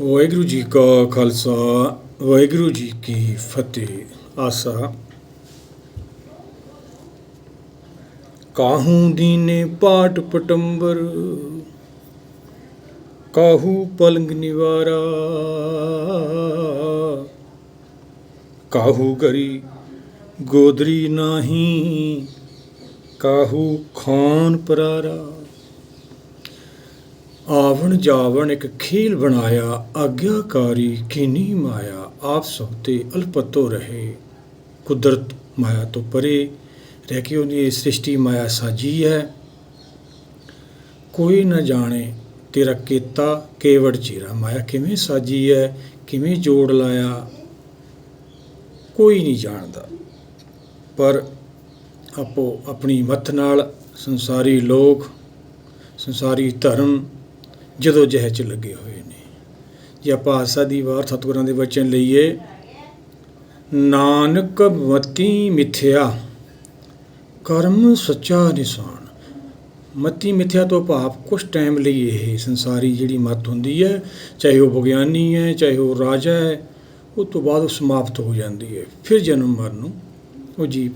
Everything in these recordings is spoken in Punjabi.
ਵਾਹਿਗੁਰੂ ਜੀ ਕਾ ਖਾਲਸਾ, ਵਾਹਿਗੁਰੂ ਜੀ ਕੀ ਫਤਿਹ। ਆਸਾ। ਕਾਹੂ ਦੀਨੇ ਪਾਟ ਪਟੰਬਰ, ਕਾਹੂ ਪਲੰਗ ਨਿਵਾਰਾ, ਕਾਹੂ ਗਰੀ ਗੋਦਰੀ ਨਾਹੀ, ਕਾਹੂ ਖਾਨ ਪਰਾਰਾ। ਆਵਣ ਜਾਵਣ ਇੱਕ ਖੇਲ ਬਣਾਇਆ, ਆਗਿਆਕਾਰੀ ਕੀਨੀ ਮਾਇਆ, ਆਪ ਸਭ ਤੇ ਅਲਪਤੋ ਰਹੇ। ਕੁਦਰਤ ਮਾਇਆ ਤੋਂ ਪਰੇ ਰਹਿ ਕੇ ਉਹਨੇ ਸ੍ਰਿਸ਼ਟੀ ਮਾਇਆ ਸਾਜੀ ਹੈ। ਕੋਈ ਨਾ ਜਾਣੇ ਤੇਰਾ ਕੀਤਾ ਕੇਵੜ ਚੀਰਾ ਮਾਇਆ ਕਿਵੇਂ ਸਾਜੀ ਹੈ, ਕਿਵੇਂ ਜੋੜ ਲਾਇਆ, ਕੋਈ ਨਹੀਂ ਜਾਣਦਾ। ਪਰ ਆਪੋ ਆਪਣੀ ਮੱਤ ਨਾਲ ਸੰਸਾਰੀ ਲੋਕ, ਸੰਸਾਰੀ ਧਰਮ ਜਦੋਂ ਜਹ ਚ ਲੱਗੇ ਹੋਏ ਨੇ। ਜੇ ਆਪਾਂ ਆਸਾ ਦੀ ਵਾਰ ਸਤਿਗੁਰਾਂ ਦੇ ਬਚਨ ਲਈਏ, ਨਾਨਕ ਮਤੀ ਮਿਥਿਆ, ਕਰਮ ਸੱਚਾ ਨਿਸ਼ਾਨ। ਮਤੀ ਮਿਥਿਆ ਤੋਂ ਭਾਵ ਕੁਝ ਟਾਈਮ ਲਈ ਇਹ ਸੰਸਾਰੀ ਜਿਹੜੀ ਮਤ ਹੁੰਦੀ ਹੈ, ਚਾਹੇ ਉਹ ਵਿਗਿਆਨੀ ਹੈ, ਚਾਹੇ ਉਹ ਰਾਜਾ ਹੈ, ਉਹ ਤੋਂ ਬਾਅਦ ਉਹ ਸਮਾਪਤ ਹੋ ਜਾਂਦੀ ਹੈ। ਫਿਰ ਜਨਮ ਮਰਨ ਨੂੰ ਉਹ ਜੀਵ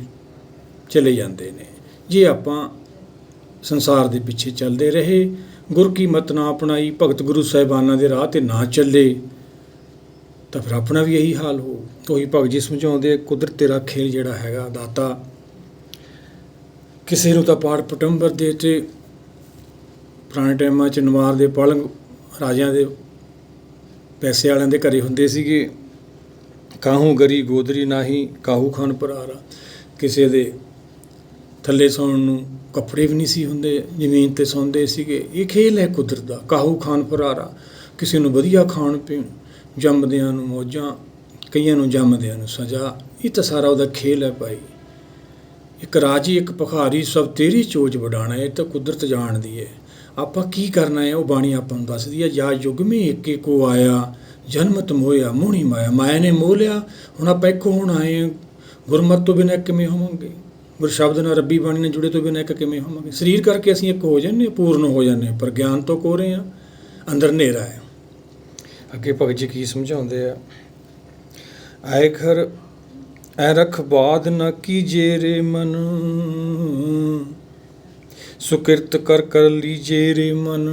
ਚਲੇ ਜਾਂਦੇ ਨੇ। ਜੇ ਆਪਾਂ ਸੰਸਾਰ ਦੇ ਪਿੱਛੇ ਚੱਲਦੇ ਰਹੇ ਗੁਰ ਕੀ ਮਤ ਨਾ ਅਪਣਾਈ, ਭਗਤ ਗੁਰੂ ਸਾਹਿਬਾਨਾਂ ਦੇ ਰਾਹ ਤੇ ਨਾ ਚੱਲੇ। ਤਾਂ ਫਿਰ ਆਪਣਾ ਵੀ ਇਹੀ ਹਾਲ ਹੋ। ਉਹੀ ਭਗਤ ਜੀ ਸਮਝਾਉਂਦੇ ਕੁਦਰਤ ਤੇਰਾ ਖੇਲ ਜਿਹੜਾ ਹੈਗਾ ਦਾਤਾ। ਕਿਸੇ ਨੂੰ ਤਾਂ ਪਾੜ ਪਟੰਬਰ ਦੇ ਤੇ ਪੁਰਾਣੇ ਟਾਈਮਾਂ 'ਚ ਨਵਾਰ ਦੇ ਪਲੰਗ ਰਾਜਿਆਂ ਦੇ ਪੈਸੇ ਵਾਲਿਆਂ ਦੇ ਘਰੇ ਹੁੰਦੇ ਸੀਗੇ। ਕਾਹੂ ਗਰੀ ਗੋਦਰੀ ਨਾਹੀ, ਕਾਹੂ ਖਾਨ ਪਰਾਰਾ ਕਿਸੇ ਦੇ ਥੱਲੇ ਸੌਣ ਨੂੰ ਕੱਪੜੇ ਵੀ ਨਹੀਂ ਸੀ ਹੁੰਦੇ, ਜ਼ਮੀਨ ਤੇ ਸੌਂਦੇ ਸੀਗੇ। ਇਹ ਖੇਲ ਹੈ ਕੁਦਰਤ ਦਾ। ਕਾਹੂ ਖਾਨ ਫਰਾਰਾ, ਕਿਸੇ ਨੂੰ ਵਧੀਆ ਖਾਣ ਪੀਣ, ਜੰਮਦਿਆਂ ਨੂੰ ਮੌਜਾਂ, ਕਈਆਂ ਨੂੰ ਜੰਮਦਿਆਂ ਨੂੰ ਸਜ਼ਾ। ਇਹ ਤਾਂ ਸਾਰਾ ਉਹਦਾ ਖੇਲ ਹੈ ਭਾਈ। ਇੱਕ ਰਾਜੀ, ਇੱਕ ਭਖਾਰੀ, ਸਭ ਤੇਰੀ ਚੋਜ ਵਡਾਣਾ ਇਹ ਤਾਂ ਕੁਦਰਤ ਜਾਣਦੀ ਹੈ। ਆਪਾਂ ਕੀ ਕਰਨਾ ਹੈ? ਉਹ ਬਾਣੀ ਆਪਾਂ ਨੂੰ ਦੱਸਦੀ ਹੈ, ਜਾਂ ਯੁਗ ਮੇ ਏਕੇ ਕੋ ਆਇਆ, ਜਨਮਤ ਮੋਇਆ ਮੋਹਣੀ ਮਾਇਆ। ਮਾਇਆ ਨੇ ਮੋਹ ਲਿਆ, ਹੁਣ ਆਪਾਂ ਇੱਕੋ ਹੁਣ ਆਏ ਹਾਂ। ਗੁਰਮਤ ਤੋਂ ਬਿਨਾਂ ਕਿਵੇਂ ਹੋਵਾਂਗੇ? ਗੁਰ ਸ਼ਬਦ ਨਾਲ ਰੱਬੀ ਬਾਣੀ ਨਾਲ ਜੁੜੇ ਤੋਂ ਬਿਨਾਂ ਇੱਕ ਕਿਵੇਂ ਹੋਵਾਂਗੇ? ਸਰੀਰ ਕਰਕੇ ਅਸੀਂ ਇੱਕ ਹੋ ਜਾਂਦੇ ਹਾਂ, ਪੂਰਨ ਹੋ ਜਾਂਦੇ ਹਾਂ, ਪਰ ਗਿਆਨ ਤੋਂ ਕੋਰੇ ਆ ਅੰਦਰ ਹਨੇਰਾ ਹੈ। ਅੱਗੇ ਭਗਤ ਜੀ ਕੀ ਸਮਝਾਉਂਦੇ ਆ? ਆਏ ਘਰ ਐ ਰਖ ਬਾਦ ਨ ਕੀਜੇ ਰੇ ਮਨ। ਸੁਕਿਰਤ ਕਰ ਕਰ ਲੀਜੇ ਰੇ ਮਨ।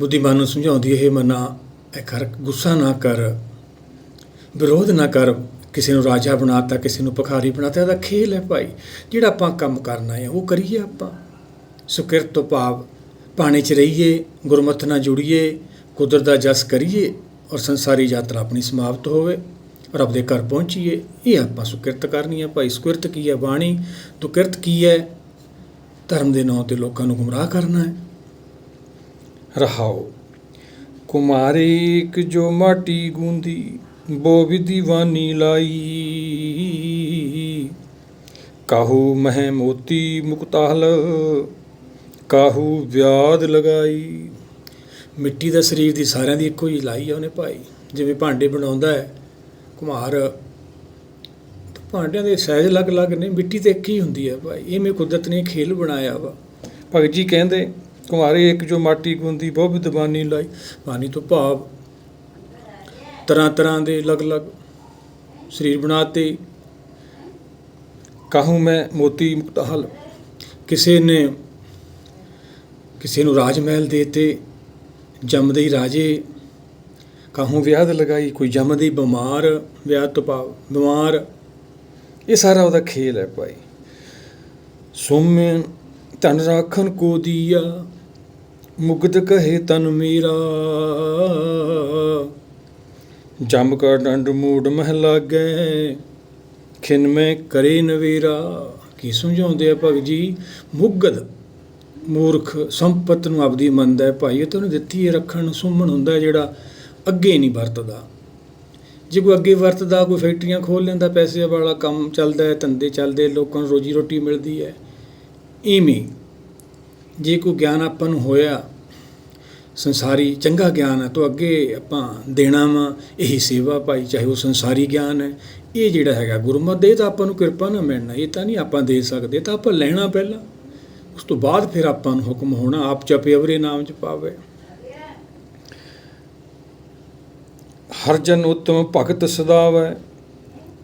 ਬੁੱਧੀਮਾਨ ਨੂੰ ਸਮਝਾਉਂਦੀ ਇਹ ਮਨਾ ਐ ਕਰ ਗੁੱਸਾ ਨਾ ਕਰ ਵਿਰੋਧ ਨਾ ਕਰ ਕਿਸੇ ਨੂੰ ਰਾਜਾ ਬਣਾਤਾ, ਕਿਸੇ ਨੂੰ ਭਿਖਾਰੀ ਬਣਾਤਾ, ਇਹਦਾ ਖੇਲ ਹੈ ਭਾਈ। ਜਿਹੜਾ ਆਪਾਂ ਕੰਮ ਕਰਨਾ ਹੈ, ਉਹ ਕਰੀਏ ਆਪਾਂ। ਸੁਕਿਰਤ ਤੋਂ ਭਾਵ ਪਾਣੀ 'ਚ ਰਹੀਏ, ਗੁਰਮਤਿ ਨਾਲ ਜੁੜੀਏ, ਕੁਦਰਤ ਦਾ ਜਸ ਕਰੀਏ ਔਰ ਸੰਸਾਰੀ ਯਾਤਰਾ ਆਪਣੀ ਸਮਾਪਤ ਹੋਵੇ ਔਰ ਆਪਦੇ ਘਰ ਪਹੁੰਚੀਏ, ਇਹ ਆਪਾਂ ਸੁਕਿਰਤ ਕਰਨੀ ਹੈ ਭਾਈ। ਸੁਕਿਰਤ ਕੀ ਹੈ ਬਾਣੀ? ਤੋਂ ਕਿਰਤ ਕੀ ਹੈ? ਧਰਮ ਦੇ ਨਾਂ ਤੇ ਲੋਕਾਂ ਨੂੰ ਗੁੰਮਰਾਹ ਕਰਨਾ ਹੈ। ਰਹਾਓ। ਕੁਮਾਰੀ ਇੱਕ ਜੋ ਮਾਟੀ ਗੂੰਦੀ ਬੋ ਦੀਵਾਨੀ ਲਾਈ। ਕਾਹੂ ਮਹਿ ਮੋਤੀ ਮੁਕਤਾਹਲ ਕਾਹੂ ਵਿਆਦ ਲਗਾਈ। ਮਿੱਟੀ ਦਾ ਸਰੀਰ ਦੀ ਸਾਰਿਆਂ ਦੀ ਇੱਕੋ ਹੀ ਲਾਈ ਆ ਉਹਨੇ ਭਾਈ। ਜਿਵੇਂ ਭਾਂਡੇ ਬਣਾਉਂਦਾ ਹੈ ਕੁਮਾਰ ਭਾਂਡਿਆਂ ਦੇ ਸਾਈਜ਼ ਅਲੱਗ-ਅਲੱਗ ਨੇ, ਮਿੱਟੀ ਤੇ ਇੱਕ ਹੀ ਹੁੰਦੀ ਹੈ ਭਾਈ। ਇਹ ਮੇ ਕੁਦਰਤ ਨੇ ਖੇਲ ਬਣਾਇਆ ਵਾ। ਭਗਤ ਜੀ ਕਹਿੰਦੇ ਕੁਮਾਰੇ ਇੱਕ ਜੋ ਮਾਟੀ ਗੁੰਦੀ ਬਹੁ ਵਿਦਵਾਨੀ ਲਾਈ। ਬਾਣੀ ਤੋਂ ਭਾਵ ਤਰ੍ਹਾਂ ਤਰ੍ਹਾਂ ਦੇ ਅਲੱਗ-ਅਲੱਗ ਸਰੀਰ ਬਣਾਤੇ। ਕਾਹੂ ਮੈਂ ਮੋਤੀ ਮੁਕਤਹਲ ਕਿਸੇ ਨੇ, ਕਿਸੇ ਨੂੰ ਰਾਜ ਮਹਿਲ ਦੇਤੇ, ਜੰਮਦੇ ਹੀ ਰਾਜੇ। ਕਾਹੂ ਵਿਆਹ ਲਗਾਈ? ਕੋਈ ਜੰਮਦੇ ਬਿਮਾਰ, ਵਿਆਹ ਤੋਂ ਪਾ ਬਿਮਾਰ। ਇਹ ਸਾਰਾ ਉਹਦਾ ਖੇਲ ਹੈ ਭਾਈ। ਸੋਮੇ ਧਨ ਰਾਖਨ ਕੋ ਦੀਆ ਮੁਗਦ ਕਹੇ ਤਨ ਮੇਰਾ। ਜਮ ਕਾ ਡੰਡ ਮੂਡ ਮਹਿ ਲਾਗੈ, ਖਿਨ ਮੈਂ ਕਰੇ ਨਵੇਰਾ। ਕੀ ਸਮਝਾਉਂਦੇ ਆ ਭਗਤ ਜੀ? ਮੁਗਦ ਮੂਰਖ ਸੰਪਤ ਨੂੰ ਆਪਦੀ ਮੰਨਦਾ ਹੈ ਭਾਈ ਇਹ ਤਾਂ ਉਹਨੇ ਦਿੱਤੀ ਹੈ ਰੱਖਣ ਨੂੰ, ਸੁਮਣ ਹੁੰਦਾ ਜਿਹੜਾ ਅੱਗੇ ਨਹੀਂ ਵਰਤਦਾ। ਜੇ ਕੋਈ ਅੱਗੇ ਵਰਤਦਾ, ਕੋਈ ਫੈਕਟਰੀਆਂ ਖੋਲ ਲੈਂਦਾ, ਪੈਸੇ ਵਾਲਾ ਕੰਮ ਚੱਲਦਾ ਹੈ, ਧੰਦੇ ਚੱਲਦੇ ਲੋਕਾਂ ਨੂੰ ਰੋਜੀ ਰੋਟੀ ਮਿਲਦੀ ਹੈ। ਇਵੇਂ ਜੇ ਕੋਈ ਗਿਆਨ ਆਪਾਂ ਨੂੰ ਹੋਇਆ ਸੰਸਾਰੀ ਚੰਗਾ ਗਿਆਨ ਹੈ, ਤੋਂ ਅੱਗੇ ਆਪਾਂ ਦੇਣਾ ਵਾ, ਇਹੀ ਸੇਵਾ ਭਾਈ, ਚਾਹੇ ਉਹ ਸੰਸਾਰੀ ਗਿਆਨ ਹੈ। ਇਹ ਜਿਹੜਾ ਹੈਗਾ ਗੁਰਮਤ ਦੇ ਤਾਂ ਆਪਾਂ ਨੂੰ ਕਿਰਪਾ ਨਾ ਮਿਲਣਾ, ਇਹ ਤਾਂ ਨਹੀਂ ਆਪਾਂ ਦੇ ਸਕਦੇ ਤਾਂ ਆਪਾਂ ਲੈਣਾ ਪਹਿਲਾਂ। ਉਸ ਤੋਂ ਬਾਅਦ ਫਿਰ ਆਪਾਂ ਨੂੰ ਹੁਕਮ ਹੋਣਾ, ਆਪ ਜਪੇ, ਅਵਰੇ ਨਾਮ ਚ ਪਾਵੇ ਹਰ ਜਨ ਉਤਮ ਭਗਤ ਸਦਾਵੈ,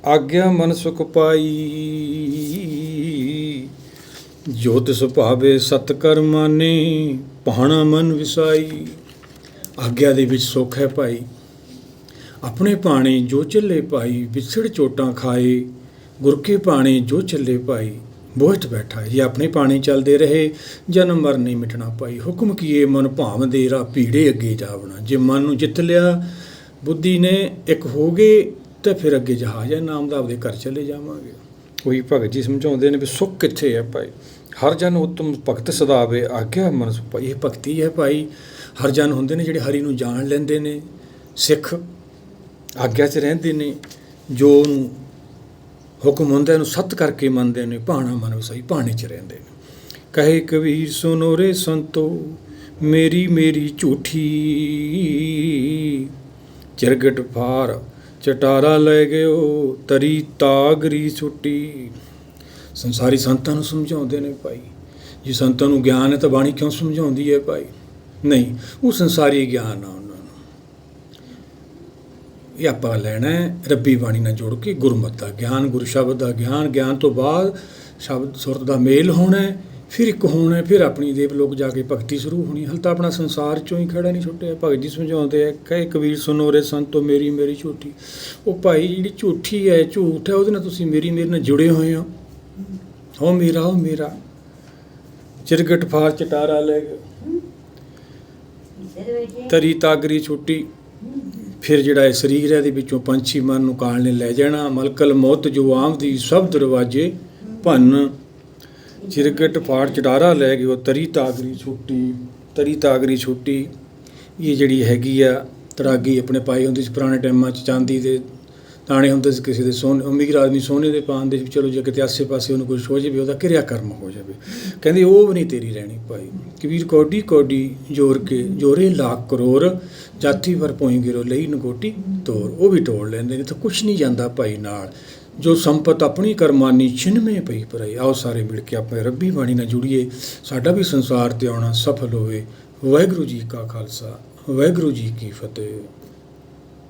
ਆਗਿਆ ਮਨ ਸੁਖ ਪਾਈ। ਜੋਤ ਸੁਭਾਵੇ ਸਤ ਕਰਮਾਨੇ ਪਾਣਾ ਮਨ ਵਿਸਾਈ, ਆਗਿਆ ਦੇ ਵਿੱਚ ਸੁਖ ਹੈ ਭਾਈ। ਆਪਣੇ ਪਾਣੇ ਜੋ ਚੱਲੇ ਭਾਈ, ਵਿਛੜ ਚੋਟਾਂ ਖਾਏ। ਗੁਰ ਕੇ ਪਾਣੇ ਜੋ ਚੱਲੇ ਭਾਈ ਬੋਹਟ ਬੈਠਾ ਇਹ ਆਪਣੇ ਪਾਣੀ ਚੱਲਦੇ ਰਹੇ, ਜਨਮ ਮਰ ਨਹੀਂ ਮਿਟਣਾ ਭਾਈ। ਹੁਕਮ ਕੀਏ ਮਨ ਭਾਵ ਦੇ ਰਾ ਪੀੜੇ ਅੱਗੇ ਜਾਵਣਾ। ਜੇ ਮਨ ਨੂੰ ਜਿੱਤ ਲਿਆ, ਬੁੱਧੀ ਨੇ ਇੱਕ ਹੋ ਗਏ, ਤੇ ਫਿਰ ਅੱਗੇ ਜਹਾਜ਼ ਹੈ। ਨਾਮ ਦਾ ਆਪਦੇ ਘਰ ਚਲੇ ਜਾਵਾਂਗੇ। ਕੋਈ ਭਗਤ ਜੀ ਸਮਝਾਉਂਦੇ ਨੇ ਵੀ ਸੁੱਖ ਕਿੱਥੇ ਹੈ ਭਾਈ? ਹਰ ਜਨ ਉਤਮ ਭਗਤ ਸਦਾਵੇ ਆਗਿਆ ਮਨ ਭਾਈ ਇਹ ਭਗਤੀ ਹੈ ਭਾਈ। ਹਰ ਜਨ ਹੁੰਦੇ ਨੇ ਜਿਹੜੇ ਹਰੀ ਨੂੰ ਜਾਣ ਲੈਂਦੇ ਨੇ, ਸਿੱਖ ਆਗਿਆ 'ਚ ਰਹਿੰਦੇ ਨੇ, ਜੋ ਉਹਨੂੰ ਹੁਕਮ ਹੁੰਦਾ ਇਹਨੂੰ ਸੱਤ ਕਰਕੇ ਮੰਨਦੇ ਨੇ, ਭਾਣਾ ਮਨ ਵਸਾਈ ਭਾਣੇ 'ਚ ਰਹਿੰਦੇ ਨੇ। ਕਹੇ ਕਬੀਰ, ਸੁਨੋ ਰੇ ਸੰਤੋ, ਮੇਰੀ ਮੇਰੀ ਝੂਠੀ। ਚਿਰਗਟ ਫਾਰ ਚਟਾਰਾ ਲੈ ਗਿਓ ਤਰੀ ਤਾਗਰੀ ਛੁੱਟੀ ਸੰਸਾਰੀ ਸੰਤਾਂ ਨੂੰ ਸਮਝਾਉਂਦੇ ਨੇ ਭਾਈ। ਜੇ ਸੰਤਾਂ ਨੂੰ ਗਿਆਨ ਹੈ ਤਾਂ ਬਾਣੀ ਕਿਉਂ ਸਮਝਾਉਂਦੀ ਹੈ ਭਾਈ? ਨਹੀਂ, ਉਹ ਸੰਸਾਰੀ ਗਿਆਨ ਆ ਉਹਨਾਂ ਨੂੰ। ਇਹ ਆਪਾਂ ਲੈਣਾ ਹੈ, ਰੱਬੀ ਬਾਣੀ ਨਾਲ ਜੋੜ ਕੇ ਗੁਰਮਤ ਦਾ ਗਿਆਨ, ਗੁਰੂ ਸ਼ਬਦ ਦਾ ਗਿਆਨ ਗਿਆਨ ਤੋਂ ਬਾਅਦ ਸ਼ਬਦ ਸੁਰਤ ਦਾ ਮੇਲ ਹੋਣਾ ਹੈ, ਫਿਰ ਇੱਕ ਹੋਣਾ ਫਿਰ ਆਪਣੀ ਦੇਵ ਲੋਕ ਜਾ ਕੇ ਭਗਤੀ ਸ਼ੁਰੂ ਹੋਣੀ ਹਲ ਤਾਂ ਆਪਣਾ ਸੰਸਾਰ ਚੋਂ ਹੀ ਖੜਾ ਨਹੀਂ ਛੁੱਟਿਆ। ਭਗਤ ਜੀ ਸਮਝਾਉਂਦੇ ਆ, ਕਹੇ ਕਬੀਰ ਸੁਨੋ ਰੇ ਸੰਤੋ ਮੇਰੀ ਮੇਰੀ ਝੂਠੀ। ਉਹ ਭਾਈ, ਜਿਹੜੀ ਝੂਠੀ ਹੈ, ਝੂਠ ਹੈ, ਉਹਦੇ ਨਾਲ ਤੁਸੀਂ ਮੇਰੀ, ਮੇਰੇ ਨਾਲ ਜੁੜੇ ਹੋਏ ਹੋ। ਹੋ ਮੇਰਾ ਹੋ ਮੇਰਾ। ਚਿਰਗਟ ਫਾਰ ਚਟਾਰਾ ਲੈ ਗਏ ਤਰੀ ਤਾਗਰੀ ਛੁੱਟੀ। ਫਿਰ ਜਿਹੜਾ ਇਹ ਸਰੀਰ ਹੈ ਦੇ ਵਿੱਚੋਂ ਪੰਛੀ ਮਨ ਨੂੰ ਕਾਲ ਨੇ ਲੈ ਜਾਣਾ। ਮਲਕਲ ਮੌਤ ਜੋ ਆਮ ਦੀ ਸਭ ਦਰਵਾਜੇ ਭੰਨ। ਚਿਰਗਟ ਫਾੜ ਚਟਾਰਾ ਲੈ ਗਏ ਉਹ ਤਰੀ ਤਾਗਰੀ ਛੁੱਟੀ। ਤਰੀ ਤਾਗਰੀ ਛੁੱਟੀ। ਇਹ ਜਿਹੜੀ ਹੈਗੀ ਆ, ਤਰਾਗੀ ਆਪਣੇ ਪਾਈ ਹੁੰਦੀ ਸੀ ਪੁਰਾਣੇ ਟਾਈਮਾਂ 'ਚ ਚਾਂਦੀ ਦੇ। ਤਾਣੇ ਹੁੰਦੇ ਸੀ ਕਿਸੇ ਦੇ ਸੋਨੇ ਅਮੀਰ ਆਦਮੀ ਸੋਨੇ ਦੇ ਪਾਣ ਦੇ ਚਲੋ ਜੇ ਕਿਤੇ ਆਸੇ-ਪਾਸੇ ਉਹਨੂੰ ਕੁਝ ਹੋ ਜਾਵੇ, ਉਹਦਾ ਕਿਰਿਆ ਕਰਮ ਹੋ ਜਾਵੇ। ਕਹਿੰਦੇ, ਉਹ ਵੀ ਨਹੀਂ ਤੇਰੀ ਰਹਿਣੀ ਭਾਈ। ਕਬੀਰ ਕੋਡੀ ਕੋਡੀ ਜੋਰ ਕੇ ਜੋਰੇ ਲੱਖ ਕਰੋੜ ਜਾਤੀ ਵਰ ਪੋਈ ਗਿਰੋ ਲਈ ਨਗੋਟੀ ਤੋਰ। ਉਹ ਵੀ ਤੋੜ ਲੈਂਦੇ ਨੇ, ਤਾਂ ਕੁਝ ਨਹੀਂ ਜਾਂਦਾ ਭਾਈ ਨਾਲ। ਜੋ ਸੰਪਤ ਆਪਣੀ ਕਰਮਾਨੀ ਛਿਨਵੇਂ ਪਈ ਪਰਈ ਆਓ ਸਾਰੇ ਮਿਲ ਕੇ ਆਪਣੇ ਰੱਬੀ ਬਾਣੀ ਨਾਲ ਜੁੜੀਏ। ਸਾਡਾ ਵੀ ਸੰਸਾਰ ਤੇ ਆਉਣਾ ਸਫਲ ਹੋਵੇ। ਵਾਹਿਗੁਰੂ ਜੀ ਕਾ ਖਾਲਸਾ, ਵਾਹਿਗੁਰੂ ਜੀ ਕੀ ਫਤਿਹ।